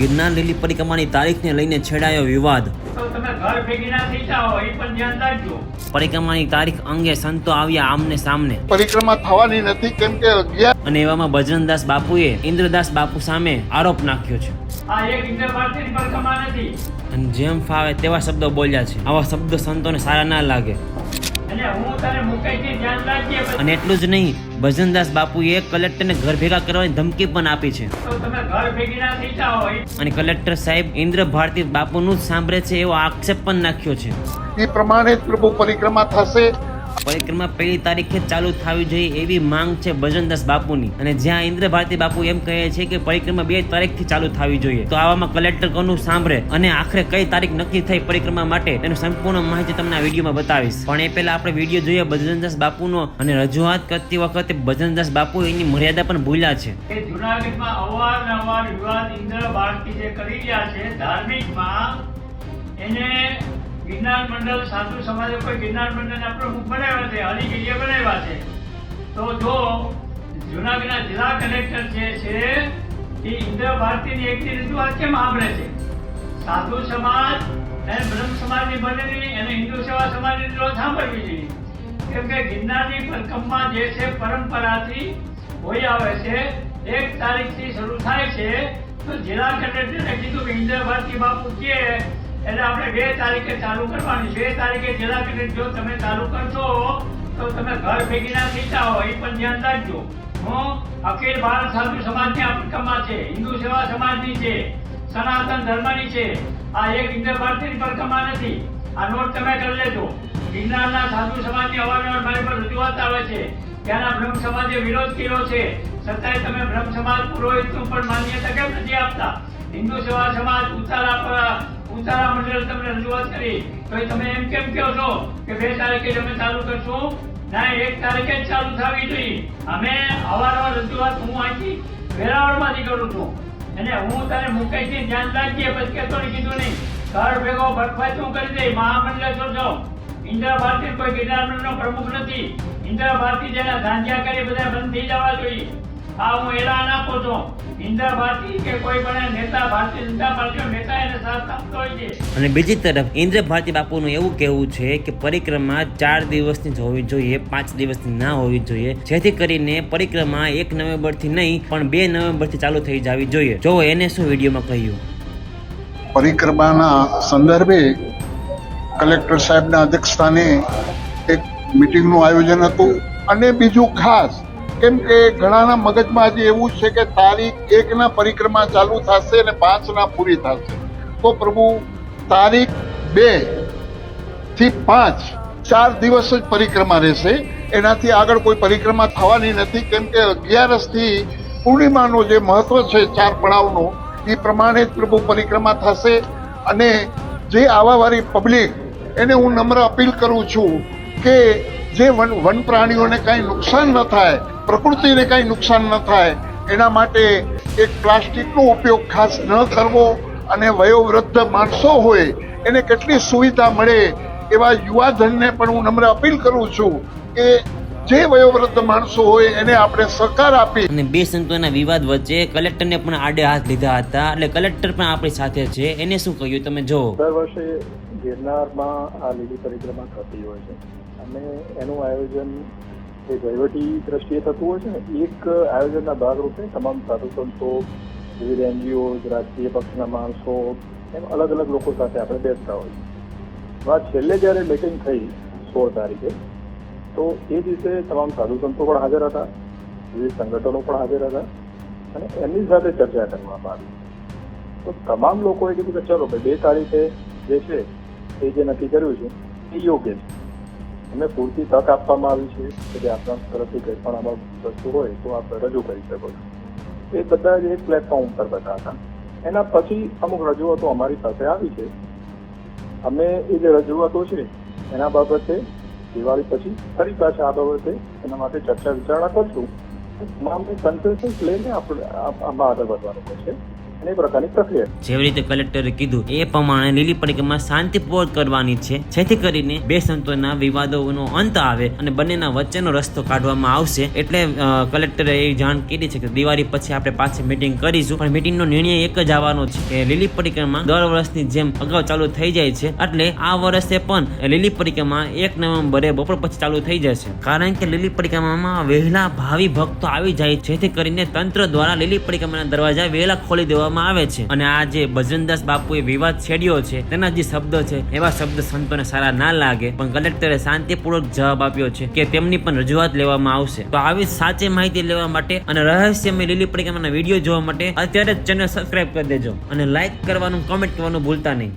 ગિરનાર લીલી પરિક્રમાની તારીખને લઈને છેડાયો વિવાદ. તો તમે ઘર ભેગી ના થઈ જાઓ એ પણ ધ્યાન રાખજો. પરિક્રમાની તારીખ અંગે સંતો આવ્યા આમને સામને. પરિક્રમા થવાની નથી કેમ કે અને એવામાં બજરંગદાસ બાપુએ ઇન્દ્રદાસ બાપુ સામે આરોપ નાખ્યો છે. અને જેમ ફાવે તેવા શબ્દો બોલ્યા છે. આવા શબ્દો સંતોને સારા ના લાગે. અને હું તને મુકાઈથી ધ્યાન રાખજે અને એટલું જ નહીં ભજનદાસ બાપુએ કલેક્ટરને ઘર ભેગા કરવાની ધમકી પણ આપી છે. અને કલેક્ટર સાહેબ ઇન્દ્ર ભારતી બાપુનું જ સાંભળે છે એવો આક્ષેપ પણ નાખ્યો છે. એ પ્રમાણે પ્રભુ પરિક્રમા થશે. પરિક્રમા પહેલી તારીખે ચાલુ થવી જોઈએ એવી માંગ છે ભજનદાસ બાપુની. અને જ્યાં ઇન્દ્ર ભારતી બાપુ એમ કહે છે કે પરિક્રમા બે તારીખથી ચાલુ થવી જોઈએ. તો આવામાં કલેક્ટર કોનું સાંભળે અને આખરે કઈ તારીખ નક્કી થઈ પરિક્રમા માટે એનું સંપૂર્ણ માહિતી તમને આ વિડીયોમાં બતાવીશ. પણ એ પહેલા આપણે વીડિયો જોઈએ ભજનદાસ બાપુનો અને રજૂઆત કરતી વખતે ભજનદાસ બાપુ એની મર્યાદા પણ ભૂલ્યા છે. જુનાગઢમાં અવારનવાર વિવાદ ઇન્દ્ર ભારતી જે કરી રહ્યા છે, ધાર્મિકમાં ગિરનાર મંડળ, સાધુ સમાજ ઉપર ગિરનાર મંડળના પ્રમુખ બનાવ્યા છે હરિગીરીએ બનાવ્યા છે. તો જો જુનાગઢના જિલ્લા કલેક્ટર જે છે, એ ઇન્દ્ર ભારતીની એકની રજૂઆત કેમ સાંભળે છે? સાધુ સમાજ અને બ્રહ્મ સમાજની બનેલી અને હિન્દુ સેવા સમાજની રજૂઆત સાંભળવી જોઈએ. કેમ કે ગિરનારની પરકમમાં જે છે, પરંપરાથી હોઈ આવે છે, એક તારીખથી શરૂ થાય છે, તો જિલ્લા કલેક્ટરે કીધું કે ઇન્દ્ર ભારતી બાપુ કે એટલે આપણે બે તારીખે ચાલુ કરવાની. બે તારીખે જિલ્લા કલેક્ટર, જો તમે ચાલુ કરશો, તો તમે ઘર ભેગી ના થઈ જાઓ એ પણ ધ્યાન રાખજો. હું અખિલ ભારત સાધુ સમાજની આ પરિક્રમા છે, હિન્દુ સેવા સમાજની છે, સનાતન ધર્મની છે. આ એક ઇન્દ્ર ભારતીની પરિક્રમા નથી. આ નોટ તમે કરી લેજો. ગિરનારના સાધુ સમાજની અવારનવાર મારી પર રજૂઆત આવે છે. ત્યાંના બ્રહ્મ સમાજે વિરોધ કર્યો છે. છતાંય તમે બ્રહ્મ સમાજ પુરોહિતનું પણ માન્યતા કેમ નથી આપતા? હિન્દુ સેવા સમાજ ઉતારા પર- ઉતારા મંડળ તમને રજૂઆત કરી. તો તમે એમ કેમ કહો છો કે બે તારીખે અમે ચાલુ કરશું? ના, એક તારીખે જ ચાલુ થવી જોઈએ. અમે અવારવાર રજૂઆત હું અહીંથી વેરાવળમાંથી કરું છું. અને હું તને મુકાઈથી ધ્યાન રાખીએ પછી કહેતો કીધું નહીં. ઘર ભેગો ભરફાઈ તું કરી દે, મહામંડળ છો છો ઇન્દિરા ભારતી કોઈ ગિરનાર પ્રમુખ નથી. ઇન્દિરા ભારતી જેના ધાંધિયા કરી બધા બંધ થઈ જવા જોઈએ. આ હું એલાન આપું છું. ઇન્દા ભારતી કે કોઈ પણ નેતા ભારતીય જનતા પાર્ટીનો નેતા એને સાથ આપતો હોય છે. અને બીજી તરફ ઇન્દ્ર ભારતી બાપુનું એવું કહેવું છે કે પરિક્રમા ચાર દિવસની જ હોવી જોઈએ પાંચ દિવસની ના હોવી જોઈએ. જેથી કરીને પરિક્રમા એક નવેમ્બરથી નહીં પણ બે નવેમ્બરથી ચાલુ થઈ જવી જોઈએ. જો એને શું વિડીયોમાં કહ્યું? પરિક્રમાના સંદર્ભે કલેક્ટર સાહેબના અધ્યક્ષસ્થાને એક મિટિંગનું આયોજન હતું અને બીજું ખાસ કેમ કે ઘણાના મગજમાં આજે એવું છે કે તારીખ એકના પરિક્રમા ચાલુ થશે અને પાંચના પૂરી થશે. તો પ્રભુ, તારીખ બેથી પાંચ ચાર દિવસ જ પરિક્રમા રહેશે. એનાથી આગળ કોઈ પરિક્રમા થવાની નથી. કેમ કે અગિયારસથી પૂર્ણિમાનો જે મહત્વ છે ચાર પડાવનો, એ પ્રમાણે જ પ્રભુ પરિક્રમા થશે. અને જે આવાવાળી પબ્લિક, એને હું નમ્ર અપીલ કરું છું કે જે વન વન પ્રાણીઓને કાંઈ નુકસાન ન થાય પ્રકૃતિને કાંઈ નુકસાન ન થાય એના માટે એક પ્લાસ્ટિકનો ઉપયોગ ખાસ ન કરવો અને વયોવૃદ્ધ માણસો હોય એને કેટલી સુવિધા મળે એવા યુવાધનને પણ હું નમ્ર અપીલ કરું છું કે જે વયોવૃદ્ધ માણસો હોય એને આપણે સહકાર આપી. અને બે સંતોના વિવાદ વચ્ચે કલેક્ટરને પણ આડે હાથ લીધા હતા એટલે કલેક્ટર પણ આપણી સાથે છે. એને શું કહ્યું તમે જો દર વર્ષે ગિરનારમાં આ લીલી પરિક્રમા થતી હોય છે. અને એનું આયોજન એ વહીવટી દ્રષ્ટિએ થતું હોય છે ને, એક આયોજનના ભાગરૂપે તમામ સાધુ સંતો વિવિધ એનજીઓ, રાજકીય પક્ષના માણસો, એમ અલગ અલગ લોકો સાથે આપણે બેસતા હોય વાત છેલ્લે જ્યારે મિટિંગ થઈ સોળ તારીખે, તો એ દિવસે તમામ સાધુ સંતો પણ હાજર હતા, વિવિધ સંગઠનો પણ હાજર હતા અને એમની સાથે ચર્ચા કરવામાં આવી. તો તમામ લોકોએ કીધું કે ચલો ભાઈ, બે તારીખે જે છે, એ જે નક્કી કર્યું છે, એ યોગ્ય છે. અમને પૂરતી તક આપવામાં આવી છે કે જે આપણા તરફથી કંઈ પણ આમાં વસ્તુ હોય તો આપ રજૂ કરી શકો છો. એ બધા જ એક પ્લેટફોર્મ ઉપર બધા હતા. એના પછી અમુક રજૂઆતો અમારી સાથે આવી છે. અમે એ જે રજૂઆતો છે, એના બાબતે દિવાળી પછી ફરી પાછા આ બાબતે એના માટે ચર્ચા વિચારણા કરશું. તમામને કન્સેન્સસ લઈને આપણે આમાં આગળ વધવાનું છે અને જેવી રીતે કલેક્ટરે કીધું, એ પ્રમાણે લીલી પરિક્રમા શાંતિપૂર્વક કરવાની છે, જેથી કરીને બે સંતોના વિવાદોનો અંત આવે અને બંનેના વચ્ચેનો રસ્તો કાઢવામાં આવશે. એટલે કલેક્ટરે એ જાણ કરી છે કે દિવાળી પછી આપણે પાછી મીટિંગ કરીશું. પણ મીટિંગનો નિર્ણય એક જ આવવાનો છે કે લીલી પરિક્રમા દર વર્ષની જેમ અગાઉ ચાલુ થઈ જાય છે. એટલે આ વર્ષે પણ લીલી પરિક્રમા એક નવેમ્બરે બપોર પછી ચાલુ થઈ જશે. કારણ કે લીલી પરિક્રમામાં વહેલા ભાવિ ભક્તો આવી જાય જેથી કરીને તંત્ર દ્વારા લીલી પરિક્રમાના દરવાજા વહેલા ખોલી દેવામાં આવે છે. અને આ જે ભજનદાસ બાપુએ વિવાદ છેડ્યો છે, તેના જે શબ્દ છે, એવા શબ્દ સંતોને સારા ના લાગે. પણ કલેક્ટરે શાંતિપૂર્વક જવાબ આપ્યો છે કે તેમની પણ રજૂઆત લેવામાં આવશે. તો આવી સાચી માહિતી લેવા માટે અને રહસ્યમય લીલી પરિક્રમાના વીડિયો જોવા માટે અત્યારે જ ચેનલ સબસ્ક્રાઇબ કરી દેજો. અને લાઈક કરવાનું કોમેન્ટ કરવાનું ભૂલતા નહીં.